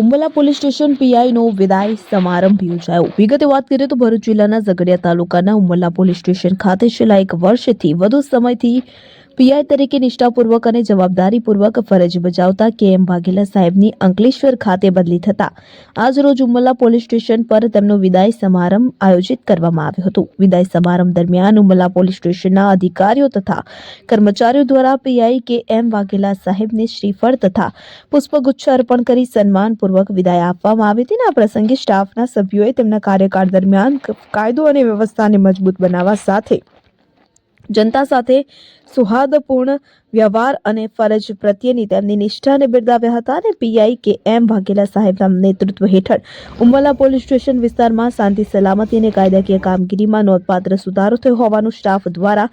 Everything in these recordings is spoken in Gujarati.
ઉંબલા પોલીસ સ્ટેશન પીઆઈનો વિદાય સમારંભ યોજાયો. વિગતે વાત કરીએ તો ભરૂચ જિલ્લાના ઝઘડિયા તાલુકાના ઉંબલા પોલીસ સ્ટેશન ખાતે છેલ્લા એક વર્ષથી વધુ સમયથી પીઆઈ તરીકે નિષ્ઠાપૂર્વક અને જવાબદારીપૂર્વક ફરજ બજાવતા કે એમ વાઘેલા સાહેબની અંકલેશ્વર ખાતે બદલી થતા આજ રોજ ઉમલ્લા પોલીસ સ્ટેશન પર તેમનો વિદાય સમારંભ આયોજિત કરવામાં આવ્યો હતો. વિદાય સમારંભ દરમિયાન ઉમલ્લા પોલીસ સ્ટેશનના અધિકારીઓ તથા કર્મચારીઓ દ્વારા પીઆઈ કે એમ વાઘેલા સાહેબને શ્રીફળ તથા પુષ્પગુચ્છ અર્પણ કરી સન્માનપૂર્વક વિદાય આપવામાં આવી. હતી આ પ્રસંગે સ્ટાફના સભ્યોએ તેમના કાર્યકાળ દરમિયાન કાયદો અને વ્યવસ્થાને મજબૂત બનાવવા સાથે જનતા સાથે સુહાદપૂર્ણ વ્યવહાર અને ફરજ પ્રત્યેની તેમની નિષ્ઠાને બિરદાવ્યા હતા અને પીઆઈ કે એમ વાઘેલા સાહેબના નેતૃત્વ હેઠળ ઉમરલા પોલીસ સ્ટેશન વિસ્તારમાં શાંતિ, સલામતી અને કાયદાકીય કામગીરીમાં નોંધપાત્ર સુધારો થયો હોવાનું સ્ટાફ દ્વારા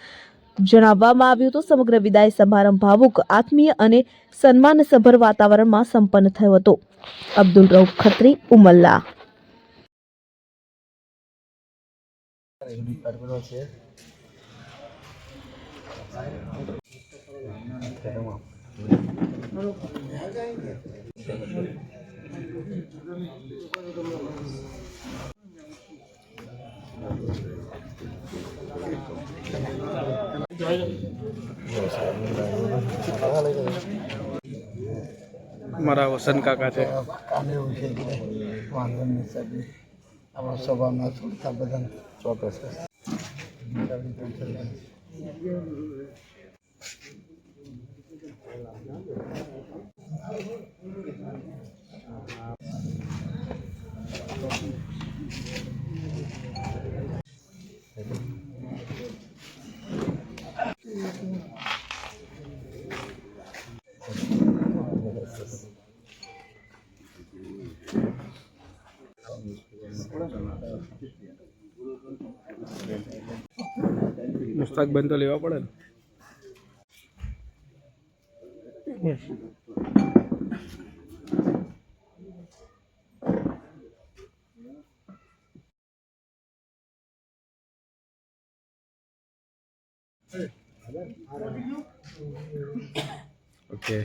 જણાવવામાં આવ્યું હતું. સમગ્ર વિદાય સમારંભ ભાવુક, આત્મીય અને સન્માનસભર વાતાવરણમાં સંપન્ન થયો હતો. અબ્દુલ રઉફ ખત્રી, ઉમલ્લા. મારા વસન કાકા છે. વાંધો નહીં સાહેબ આપણા સ્વભાવ ના છોડતા બધાને. ચોક્કસ. 啊。મુસ્તાક બંધ તો લેવા પડે ને. ઓકે